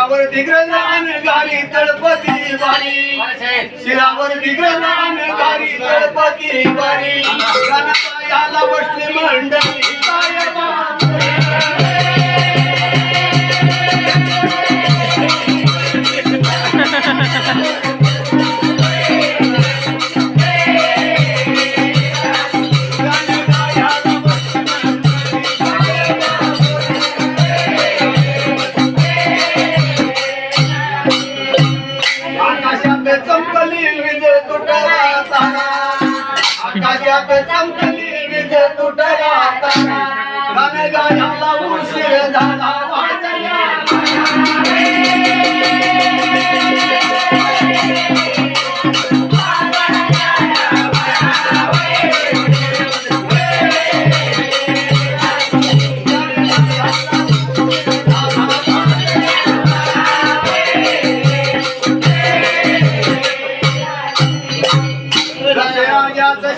शिरावर दिग्रजान गारी तळपती बारी. शिरावर दिग्रजान गारी तळपती बारी. गणपायाला बसले मंडळी. आकाशात चमकली विज तुटला तारा. आकाशात चमकली विज तुटला तारा. गाणं गायला उशीर झाला. दशराजाचं